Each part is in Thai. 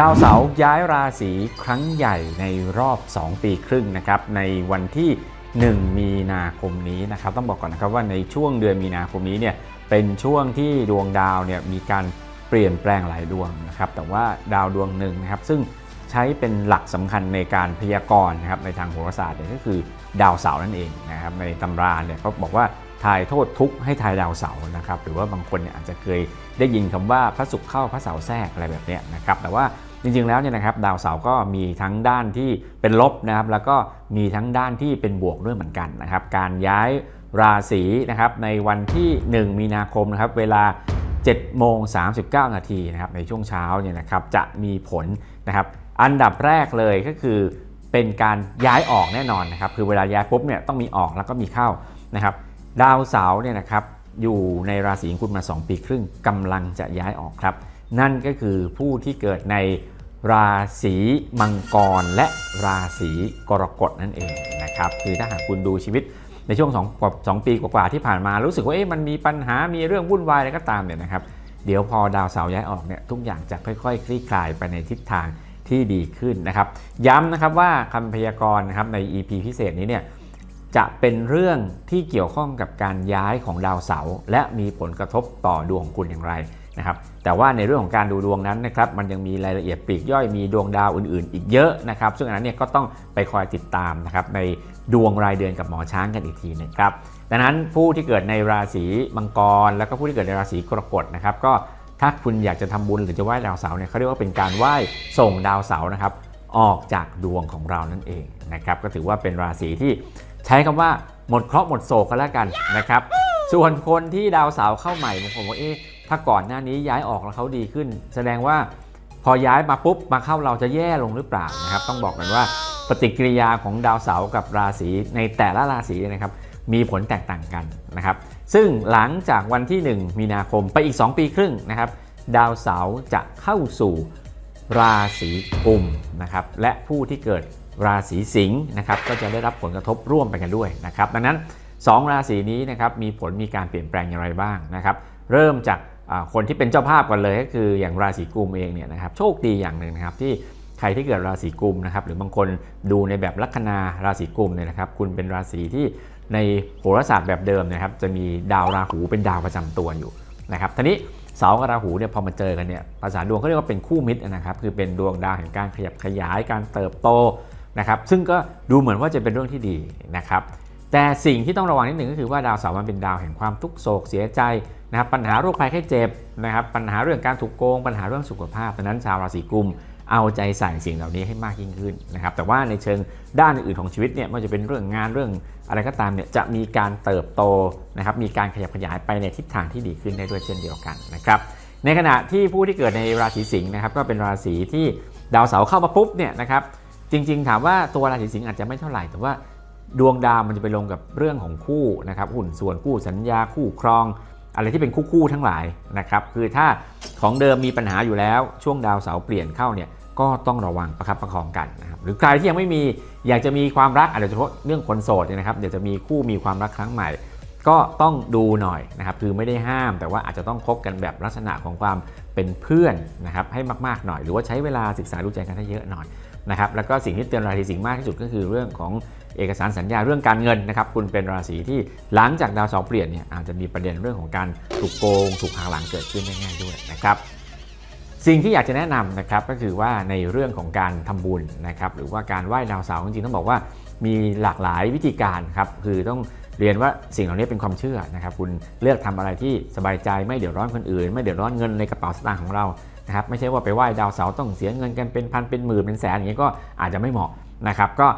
ดาวเสาร์ย้ายราศีครั้งใหญ่ในรอบ 2 ปีครึ่งนะครับในวันที่ 1 มีนาคมนี้นะครับต้องบอกก่อนนะครับว่าในช่วงเดือนมีนาคมนี้เนี่ยเป็นช่วงที่ดวงดาวเนี่ยมีการเปลี่ยนแปลงหลายดวงนะครับแต่ว่าดาวดวงหนึ่งนะครับซึ่งใช้เป็นหลักสำคัญในการพยากรณ์นะครับในทางโหราศาสตร์เนี่ยก็คือดาวเสาร์นั่นเองนะครับในตำราเนี่ยเขาบอกว่า ทายโทษทุกข์ให้ทายดาวเสาร์นะครับหรือว่าบางคนเนี่ยอาจจะเคยได้ยินคำว่าพระศุกร์เข้าพระเสาร์แทรกอะไรแบบเนี้ยนะครับแต่ว่าจริงๆแล้วเนี่ยนะครับดาวเสาร์ก็มีทั้งด้านที่เป็นลบนะครับแล้วก็มีทั้งด้านที่เป็นบวกด้วยเหมือนกันนะครับการย้ายราศีนะครับในวันที่ 1 มีนาคมนะครับเวลา7โมง39 นาทีนะครับในช่วงเช้าเนี่ยนะครับจะมีผลนะครับอันดับแรกเลยก็คือเป็นการย้ายออกแน่นอนนะครับคือเวลาย้ายปุ๊บเนี่ยต้องมีออกแล้วก็มีเข้านะครับ ดาวเสาร์เนี่ยนะครับอยู่ในราศีของคุณมา 2 ปีครึ่งกำลังจะย้ายออกครับ นั่นก็คือผู้ที่เกิดในราศีมังกรและราศีกรกฎนั่นเองนะครับคือถ้าหากคุณดูชีวิตในช่วง2กว่าสองปีกว่าๆที่ผ่านมารู้สึกว่าเอ๊ะมันมีปัญหามีเรื่องวุ่นวายอะไรก็ตามเนี่ยนะครับ เดี๋ยวพอดาวเสาร์ย้ายออกเนี่ยทุกอย่างจะค่อยๆ คลี่คลายไปในทิศทางที่ดีขึ้นนะครับ ย้ำนะครับว่าคำพยากรณ์นะครับใน EP พิเศษนี้เนี่ย จะเป็นเรื่องที่เกี่ยวข้องกับการย้ายของดาวเสาร์และมีผลกระทบต่อดวงของคุณอย่างไรนะครับแต่ว่าในเรื่องของการดูดวงนั้นนะครับมันยังมีรายละเอียดปลีกย่อยมีดวงดาวอื่นๆ อีกเยอะนะครับซึ่งอันนั้นเนี่ยก็ต้องไปคอยติดตามนะครับในดวงรายเดือนกับหมอช้างกันอีกทีนึงครับดังนั้นผู้ที่เกิดในราศีมังกร แล้วก็ผู้ที่เกิดในราศีกรกฎนะครับก็ถ้าคุณอยากจะทำบุญหรือจะไหว้ดาวเสาร์เนี่ยเขาเรียกว่าเป็นการไหว้ส่งดาวเสาร์นะครับออกจากดวงของเรานั่นเองนะครับก็ถือว่าเป็นราศีที่ ใช้คำว่าหมดเคราะห์หมดโศกกันแล้วกันนะครับ ส่วนคนที่ดาวเสาร์เข้าใหม่บางคนบอกเอ๊ะถ้าก่อนหน้านี้ย้ายออกแล้วเขาดีขึ้น แสดงว่าพอย้ายมาปุ๊บมาเข้าเราจะแย่ลงหรือเปล่านะครับ ต้องบอกกันว่าปฏิกิริยาของดาวเสาร์กับราศีในแต่ละราศีเนี่ยนะครับมีผลแตกต่างกันนะครับ ซึ่งหลังจากวันที่ 1 มีนาคมไปอีก 2 ปีครึ่งนะครับ ดาวเสาร์จะเข้าสู่ราศีกุมนะครับและผู้ที่เกิด ราศีสิงห์นะครับก็จะได้รับผลกระทบร่วมไปกันด้วยนะครับดังนั้น 2 ราศีนี้นะครับมีผลมีการเปลี่ยนแปลงอย่างไรบ้างนะครับเริ่มจากคนที่เป็นเจ้าภาพกันเลยก็คืออย่างราศีกุมเองเนี่ยนะครับโชคดีอย่างหนึ่งนะครับที่ใครที่เกิดราศีกุมนะครับหรือบางคนดูในแบบลัคนาราศีกุมเนี่ยนะครับคุณเป็นราศีที่ในโหราศาสตร์แบบเดิมนะครับจะมีดาวราหูเป็นดาวประจำตัวอยู่นะครับทีนี้เสาร์กับราหูเนี่ยพอมาเจอกันเนี่ยภาษาดวงเขาเรียกว่าเป็นคู่มิตรนะครับคือเป็นดวงดาวแห่งการขยับขยายการเติบโต นะครับซึ่งก็ดูเหมือนว่าจะเป็นเรื่องที่ดีนะครับแต่สิ่งที่ต้องระวังนิดหนึ่งก็คือว่าดาวเสาร์มันเป็นดาวแห่งความทุกข์โศกเสียใจนะครับปัญหาโรคภัยไข้เจ็บนะครับปัญหาเรื่องการถูกโกง ปัญหาเรื่องสุขภาพดังนั้นชาวราศีกุมเอาใจใส่สิ่งเหล่านี้ให้มากยิ่งขึ้นนะครับแต่ว่าในเชิงด้านอื่นของชีวิตเนี่ยไม่ว่าจะเป็นเรื่องงานเรื่องอะไรก็ตามเนี่ยจะมีการเติบโตนะครับมีการขยับขยายไปในทิศทางที่ดีขึ้นได้ด้วยเช่นเดียวกันนะครับในขณะที่ผู้ที่เกิดในราศีสิงห์นะครับก็เป็นราศีที่ดาวเสาร์เข้ามาปุ๊บเนี่ยนะครับ จริง ๆ ถามว่าตัวราศีสิงห์อาจจะไม่เท่าไหร่ แต่ว่าดวงดาวมันจะไปลงกับเรื่องของคู่นะครับหุ่นส่วนคู่สัญญาคู่ครอง อะไรที่เป็นคู่คู่ทั้งหลายนะครับคือถ้าของเดิมมีปัญหาอยู่แล้วช่วงดาวเสาร์เปลี่ยนเข้าเนี่ยก็ต้องระวังประคับประคองกันนะครับหรือใครที่ยังไม่มีอยากจะมีความรักอาจจะเฉพาะเรื่องคนโสดเนี่ยนะครับเดี๋ยวจะมีคู่มีความรักครั้งใหม่ ก็ต้องดูหน่อยนะครับคือไม่ได้ห้าม แต่ว่าอาจจะต้องคบกันแบบลักษณะของความเป็นเพื่อนนะครับให้มากๆหน่อย หรือว่าใช้เวลาศึกษาดูใจกันให้เยอะหน่อย นะครับแล้วก็สิ่งที่เตือนราศีสิงห์มากที่สุดก็คือเรื่องของเอกสารสัญญาเรื่องการเงินนะครับคุณเป็นราศีที่หลังจากดาวเสาร์เปลี่ยนเนี่ยอาจจะมีประเด็นเรื่องของการถูกโกง ถูกหักหลังเกิดขึ้นได้ง่ายด้วยนะครับสิ่งที่อยากจะแนะนำนะครับก็คือว่าในเรื่องของการทำบุญนะครับหรือว่าการไหว้ดาวเสาร์จริงๆต้องบอกว่ามีหลากหลายวิธีการครับคือต้องเรียนว่าสิ่งเหล่านี้เป็นความเชื่อนะครับคุณเลือกทำอะไรที่สบายใจไม่เดือดร้อนคนอื่น ไม่เดือดร้อนเงินในกระเป๋าสตางค์ของเรา นะครับไม่ใช่ว่าไปไหว้ดาวเสาต้องเสียเงินกันเป็นพันเป็นหมื่นเป็นแสนอย่างนี้ก็อาจจะไม่เหมาะนะครับก็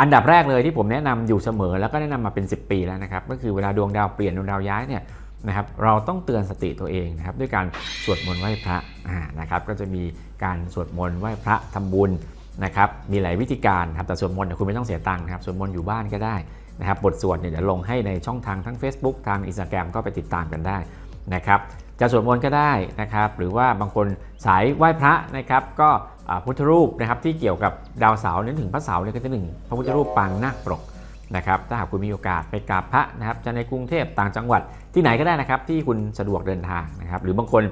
อันดับแรกเลยที่ผมแนะนำอยู่เสมอแล้วก็แนะนำมาเป็น 10 ปีแล้วนะครับก็คือเวลาดวงดาวเปลี่ยนดวงดาวย้ายเนี่ยนะครับเราต้องเตือนสติตัวเองนะครับด้วยการสวดมนต์ไหว้พระนะครับก็จะมีการสวดมนต์ไหว้พระทำบุญนะครับมีหลายวิธีการครับแต่สวดมนต์เนี่ยคุณไม่ต้องเสียตังค์นะครับสวดมนต์อยู่บ้านก็ได้นะครับบทสวดเนี่ยเดี๋ยวลงให้ในช่องทางทั้ง Facebook ทาง Instagram ก็ไปติดตามกันได้นะครับ จะสวดมนต์ก็ได้นะครับ หรือว่าบางคนสายไหว้พระนะครับ ก็พุทธรูปนะครับที่เกี่ยวกับดาวเสาร์นึกถึงพระเสาร์เนี่ยก็จะหนึ่งพระพุทธรูปปางนาคปรกนะครับ ถ้าหากคุณมีโอกาสไปกราบพระนะครับ จะในกรุงเทพต่างจังหวัดที่ไหนก็ได้นะครับ ที่คุณสะดวกเดินทางนะครับ หรือบางคน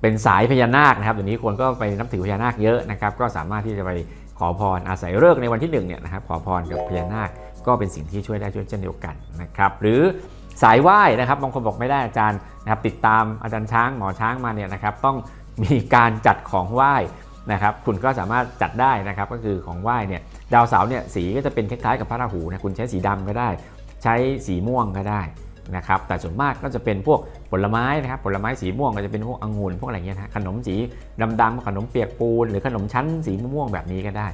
เป็นสายพญานาคนะครับเดี๋ยวนี้คนก็ไปนับถือพญานาคเยอะนะครับ ก็สามารถที่จะไปขอพรอาศัยเลิกษ์ในวันที่หนึ่งเนี่ยนะครับขอพรกับพญานาคก็เป็นสิ่งที่ช่วยได้ช่วยเช่นเดียวกันนะครับ หรือ สายไหว้นะครับบางคนบอกไม่ได้อาจารย์นะครับติดตามอาจารย์ช้างหมอช้างมาเนี่ยนะครับต้องมีการจัดของไหว้นะครับคุณก็สามารถจัดได้นะครับก็คือของไหว้เนี่ยดาวเสาร์เนี่ยสีก็จะเป็นคล้ายๆกับพระราหูนะคุณใช้สีดำก็ได้ ใช้สีม่วงก็ได้นะครับแต่ส่วนมากก็จะเป็นพวกผลไม้นะครับผลไม้สีม่วงก็จะเป็นพวกองุ่นพวกอะไรเงี้ยนะขนมสีดำๆขนมเปียกปูน หรือขนมชั้นสีม่วงแบบนี้ก็ได้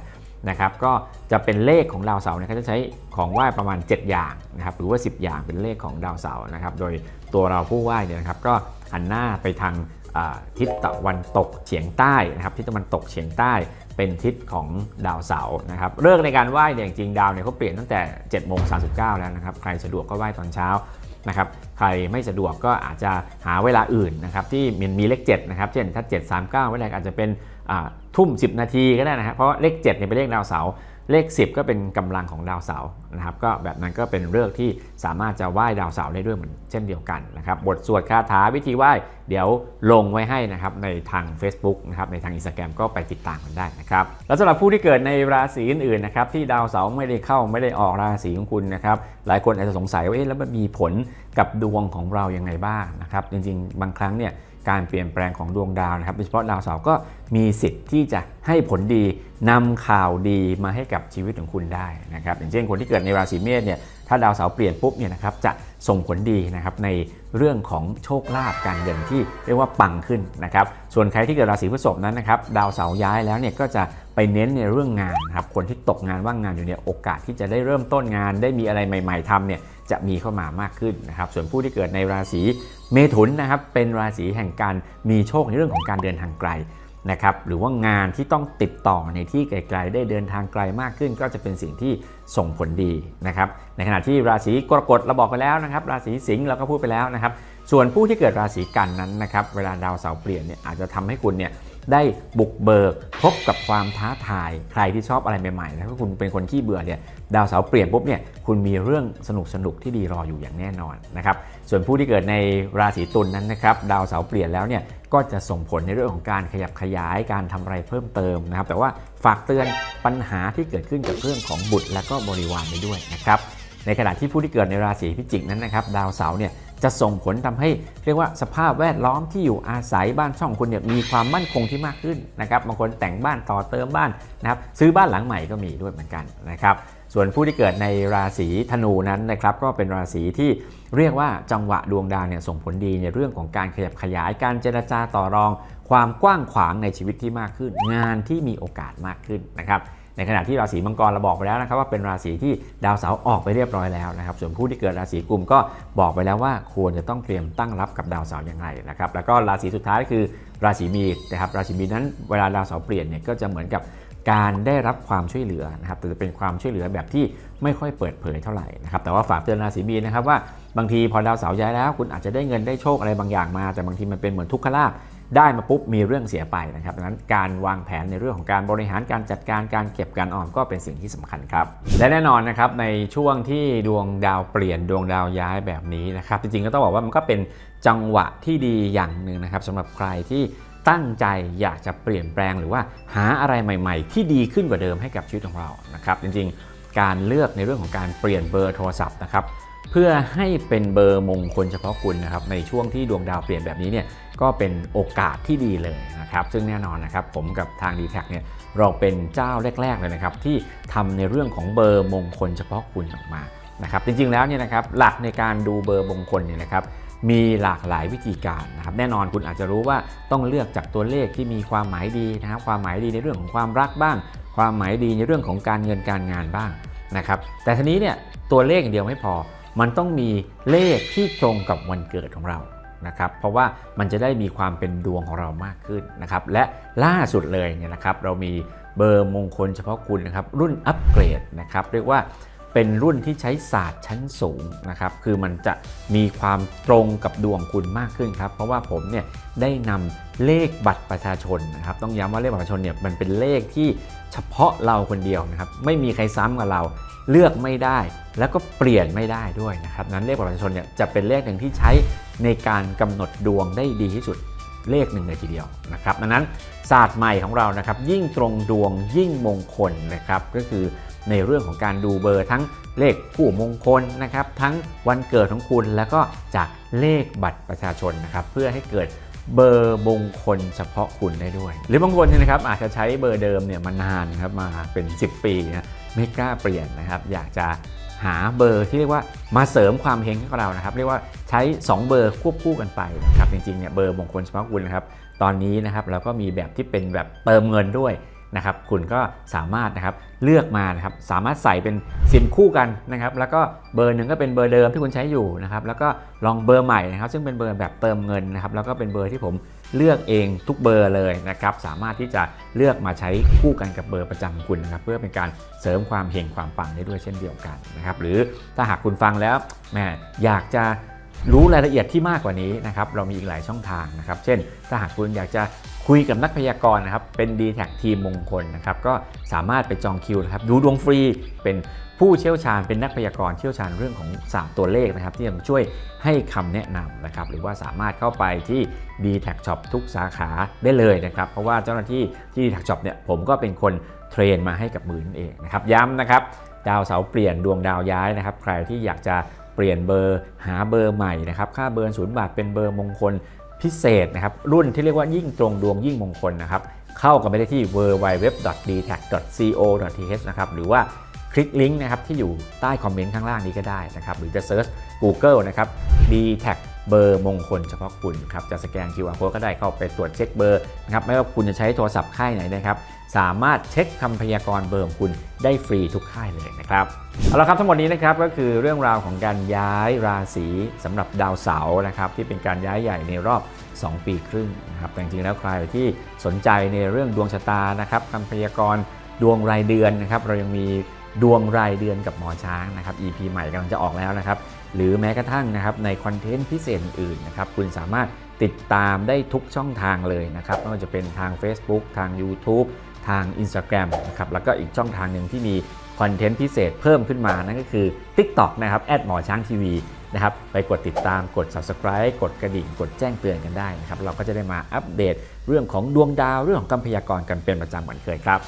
นะครับก็จะเป็นเลขของดาวเสาร์เนี่ยเขาจะใช้ของไหว้ประมาณ 7 อย่างนะครับหรือว่า 10 อย่างเป็นเลขของดาวเสาร์นะครับโดยตัวเราผู้ไหว้เนี่ยนะครับก็หันหน้าไปทางทิศตะวันตกเฉียงใต้นะครับทิศตะวันตกเฉียงใต้เป็นทิศของดาวเสาร์นะครับเรื่องในการไหว้เนี่ยจริงดาวเนี่ยเขาเปลี่ยนตั้งแต่7โมง39แล้วนะครับใครสะดวกก็ไหว้ตอนเช้านะครับใครไม่สะดวกก็อาจจะหาเวลาอื่นนะครับที่มันมีเลข7นะครับเช่นถ้า 7 3 9เวลาอาจจะเป็น ทุ่ม 10 นาทีก็ได้นะครับเพราะว่าเลข7เนี่ยเป็นเลขดาวเสาร์เลข 10 ก็เป็นกำลังของดาวเสาร์นะครับก็แบบนั้นก็เป็นเรื่องที่สามารถจะไหว้ดาวเสาร์ได้ด้วยเหมือนเช่นเดียวกันนะครับบทสวดคาถาวิธีไหว้เดี๋ยวลงไว้ให้นะครับในทาง Facebook นะครับในทาง Instagram ก็ไปติดตามกันได้นะครับแล้วสำหรับผู้ที่เกิดในราศีอื่นๆนะครับที่ดาวเสาร์ไม่ได้เข้าไม่ได้ออกราศีของคุณนะครับหลายคนอาจจะสงสัยว่าเอ๊ะแล้วมันมีผลกับดวงของเรายังไงบ้างนะครับจริงๆ บางครั้งเนี่ย การเปลี่ยนแปลงของดวงดาวนะครับโดยเฉพาะดาวเสาร์ก็มีสิทธิ์ที่จะให้ผลดีนำข่าวดีมาให้กับชีวิตของคุณได้นะครับอย่างเช่นคนที่เกิดในราศีเมษเนี่ยถ้าดาวเสาร์เปลี่ยนปุ๊บเนี่ยนะครับจะส่งผลดีนะครับใน เรื่องของโชคลาภการเงินที่เรียกว่าปังขึ้นนะครับ ส่วนใครที่เกิดราศีพฤษภนั้นนะครับ ดาวเสาร์ย้ายแล้วเนี่ยก็จะไปเน้นในเรื่องงานนะครับ คนที่ตกงานว่างงานอยู่เนี่ยโอกาสที่จะได้เริ่มต้นงาน ได้มีอะไรใหม่ ๆทำเนี่ยจะมีเข้ามามากขึ้นนะครับ ส่วนผู้ที่เกิดในราศีเมถุนนะครับ เป็นราศีแห่งการมีโชคในเรื่องของการเดินทางไกล นะครับหรือว่างานที่ต้องติดต่อในที่ไกลๆ ได้เดินทางไกลมากขึ้น ก็จะเป็นสิ่งที่ส่งผลดีนะครับในขณะที่ราศีกรกฎเราบอกไปแล้วนะครับราศีสิงห์เราก็พูดไปแล้วนะครับส่วนผู้ที่เกิดราศีกันนั้นนะครับเวลาดาวเสาร์เปลี่ยนเนี่ยอาจจะทำให้คุณเนี่ยได้บุกเบิกพบกับความท้าทาย ใครที่ชอบอะไรใหม่ๆนะถ้าคุณเป็นคนขี้เบื่อเนี่ย ดาวเสาร์เปลี่ยนปุ๊บเนี่ยคุณมีเรื่องสนุกสนุกที่ดีรออยู่อย่างแน่นอนนะครับส่วนผู้ที่เกิดในราศีตุลนนั้นนะครับดาวเสาร์เปลี่ยนแล้วเนี่ยก็จะส่งผลในเรื่องของการขยับขยายการทำอะไรเพิ่มเติมนะครับแต่ว่าฝากเตือนปัญหาที่เกิดขึ้นกับเรื่องของบุตรและก็บริวารไปด้วยนะครับในขณะที่ผู้ที่เกิดในราศีพิจิกนั้นนะครับดาวเสาร์เนี่ย จะส่งผลทำให้เรียกว่าสภาพแวดล้อมที่อยู่อาศัยบ้านช่องคุณเนี่ยมีความมั่นคงที่มากขึ้นนะครับบางคนแต่งบ้านต่อเติมบ้านนะครับซื้อบ้านหลังใหม่ก็มีด้วยเหมือนกันนะครับส่วนผู้ที่เกิดในราศีธนูนั้นนะครับก็เป็นราศีที่เรียกว่าจังหวะดวงดาวเนี่ยส่งผลดีในเรื่องของการขยับขยายการเจรจาต่อรอง ความกว้างขวางในชีวิตที่มากขึ้น งานที่มีโอกาสมากขึ้นนะครับ ในขณะที่ราศีมังกรเราบอกไปแล้วนะครับว่าเป็นราศีที่ดาวเสาร์ออกไปเรียบร้อยแล้วนะครับ ส่วนผู้ที่เกิดราศีกุมก็บอกไปแล้วว่าควรจะต้องเตรียมตั้งรับกับดาวเสาร์อย่างไรนะครับ แล้วก็ราศีสุดท้ายคือราศีมีนนะครับ ราศีมีนนั้นเวลาดาวเสาร์เปลี่ยนเนี่ยก็จะเหมือนกับการได้รับความช่วยเหลือนะครับแต่จะเป็นความช่วยเหลือแบบที่ไม่ค่อยเปิดเผยเท่าไหร่นะครับแต่ว่าฝากเตือนราศีมีนนะครับว่าบางทีพอดาวเสาร์ย้ายแล้ว คุณอาจจะได้เงินได้โชคอะไรบางอย่างมา แต่บางทีมันเป็นเหมือนทุกขลาภ ได้มาปุ๊บมีเรื่องเสียไปนะครับดังนั้นการวางแผนในเรื่องของการบริหารการจัดการการเก็บการออมก็เป็นสิ่งที่สำคัญครับ และแน่นอนนะครับในช่วงที่ดวงดาวเปลี่ยนดวงดาวย้ายแบบนี้นะครับจริงๆก็ต้องบอกว่ามันก็เป็นจังหวะที่ดีอย่างหนึ่งนะครับสำหรับใครที่ตั้งใจอยากจะเปลี่ยนแปลงหรือว่าหาอะไรใหม่ ๆ ที่ดีขึ้นกว่าเดิมให้กับชีวิตของเรานะครับจริงๆ การเลือกในเรื่องของการเปลี่ยนเบอร์โทรศัพท์นะครับ เพื่อให้เป็นเบอร์มงคลเฉพาะคุณนะครับในช่วงที่ดวงดาวเปลี่ยนแบบนี้เนี่ยก็เป็นโอกาสที่ดีเลยนะครับซึ่งแน่นอนนะครับผมกับทาง d t แทเนี่ยเราเป็นเจ้าแรก ๆ เลยนะครับที่ทำในเรื่องของเบอร์มงคลเฉพาะคุณออกมานะครับจริงๆแล้วเนี่ยนะครับหลักในการดูเบอร์มงคลเนี่ยนะครับมีหลากหลายวิธีการนะครับแน่นอนคุณอาจจะรู้ว่าต้องเลือกจากตัวเลขที่มีความหมายดีนะครับความหมายดีในเรื่องของความรักบ้าง ความหมายดีในเรื่องของการเงินการงานบ้างนะครับแต่ทีนี้เนี่ยตัวเลขอย่างเดียวไม่พอ มันต้องมีเลขที่ตรงกับวันเกิดของเรานะครับเพราะว่ามันจะได้มีความเป็นดวงของเรามากขึ้นนะครับและล่าสุดเลยเนี่ยนะครับเรามีเบอร์มงคลเฉพาะคุณนะครับรุ่นอัปเกรดนะครับเรียกว่า เป็นรุ่นที่ใช้ศาสตร์ชั้นสูงนะครับ คือมันจะมีความตรงกับดวงคุณมากขึ้นครับ เพราะว่าผมเนี่ยได้นำเลขบัตรประชาชนนะครับ ต้องย้ำว่าเลขบัตรประชาชนเนี่ยมันเป็นเลขที่เฉพาะเราคนเดียวนะครับ ไม่มีใครซ้ำกับเรา เลือกไม่ได้ แล้วก็เปลี่ยนไม่ได้ด้วยนะครับ นั้นเลขบัตรประชาชนเนี่ยจะเป็นเลขหนึ่งที่ใช้ในการกำหนดดวงได้ดีที่สุด เลขหนึ่งเลยทีเดียวนะครับดังนั้นศาสตร์ใหม่ของเรานะครับยิ่งตรงดวงยิ่งมงคลนะครับก็คือในเรื่องของการดูเบอร์ทั้งเลขผู้มงคลนะครับทั้งวันเกิดของคุณแล้วก็จากเลขบัตรประชาชนนะครับเพื่อให้เกิดเบอร์มงคลเฉพาะคุณได้ด้วย หรือบางคนนยนะครับอาจจะใช้เบอร์เดิมเนี่ยมานานครับมาเป็น 10 ปีนะไม่กล้าเปลี่ยนนะครับอยากจะ หาเบอร์ที่เรียกว่ามาเสริมความเฮงให้กับเรานะครับ เรียกว่าใช้ 2 เบอร์ควบคู่กันไปนะครับจริงๆเนี่ยเบอร์มงคลเฉพาะคุณนะครับตอนนี้นะครับเราก็มีแบบที่เป็นแบบเติมเงินด้วยนะครับคุณก็สามารถนะครับเลือกมานะครับสามารถใส่เป็นซิมคู่กันนะครับแล้วก็เบอร์หนึ่งก็เป็นเบอร์เดิมที่คุณใช้อยู่นะครับแล้วก็ลองเบอร์ใหม่นะครับซึ่งเป็นเบอร์แบบเติมเงินนะครับแล้วก็เป็นเบอร์ที่ผม เลือกเองทุกเบอร์เลยนะครับ สามารถที่จะเลือกมาใช้คู่กันกับเบอร์ประจำของคุณนะครับ เพื่อเป็นการเสริมความเฮงความปังได้ด้วยเช่นเดียวกันนะครับ หรือถ้าหากคุณฟังแล้วแหมอยากจะรู้รายละเอียดที่มากกว่านี้นะครับ เรามีอีกหลายช่องทางนะครับ เช่น ถ้าหากคุณอยากจะคุยกับนักพยากรณ์นะครับ เป็น d t แททีมมงคลนะครับ ก็สามารถไปจองคิวนะครับ ดูดวงฟรีเป็น ผู้เชี่ยวชาญเป็นนักพยากรณ์เชี่ยวชาญเรื่องของศาสตร์ตัวเลขนะครับ ที่จะช่วยให้คำแนะนำนะครับหรือว่าสามารถเข้าไปที่ d t แท Shop ทุกสาขาได้เลยนะครับ เพราะว่าเจ้าหน้าที่ที่ d t แท Shop เนี่ยผมก็เป็นคนเทรนมาให้กับมือนั่นเองนะครับย้ำนะครับดาวเสาเปลี่ยนดวงดาวย้ายนะครับ ใครที่อยากจะเปลี่ยนเบอร์หาเบอร์ใหม่นะครับค่าเบอร์ศูนย์บาทเป็นเบอร์มงคลพิเศษนะครับรุ่นที่เรียกว่ายิ่งตรงดวงยิ่งมงคลนะครับเข้ากันไปได้ที่ www.dtac.co.th นะครับหรือว่า ลิกลิงก์นะครับที่อยู่ใต้คอมเมนต์ข้างล่างนี้ก็ได้นะครับหรือจะเซิร์ช Google นะครับ d t a c เบอร์มงคลเฉพาะคุณครับจะสแกน QR code ก็ได้เข้าไปตรวจเช็คเบอร์นะครับไม่ว่าคุณจะใช้โทรศัพท์ค่ายไหนนะครับสามารถเช็คคำพยากรณ์เบอร์ของคุณได้ฟรีทุกค่ายเลยนะครับเอาละครับทั้งหมดนี้นะครับก็คือเรื่องราวของการย้ายราศีสำหรับดาวเสาร์นะครับที่เป็นการย้ายใหญ่ในรอบ 2 ปีครึ่งนะครับแต่จริงๆแล้วใครที่สนใจในเรื่องดวงชะตานะครับคำพยากรณ์ดวงรายเดือนนะครับเรายังมี ดวงรายเดือนกับหมอช้างนะครับ EP ใหม่กำลังจะออกแล้วนะครับ หรือแม้กระทั่งนะครับในคอนเทนต์พิเศษอื่นนะครับ คุณสามารถติดตามได้ทุกช่องทางเลยนะครับไม่ว่าจะเป็นทาง Facebook ทาง YouTube ทาง Instagram นะครับแล้วก็อีกช่องทางหนึ่งที่มีคอนเทนต์พิเศษเพิ่มขึ้นมานั่นก็คือ TikTok นะครับแอดหมอช้างทีวีนะครับไปกดติดตามกด Subscribe กดกระดิ่ง กดแจ้งเตือนกันได้นะครับเราก็จะได้มาอัปเดตเรื่องของดวงดาวเรื่องของกำพยากรกันเป็นประจำเหมือนเคยครับ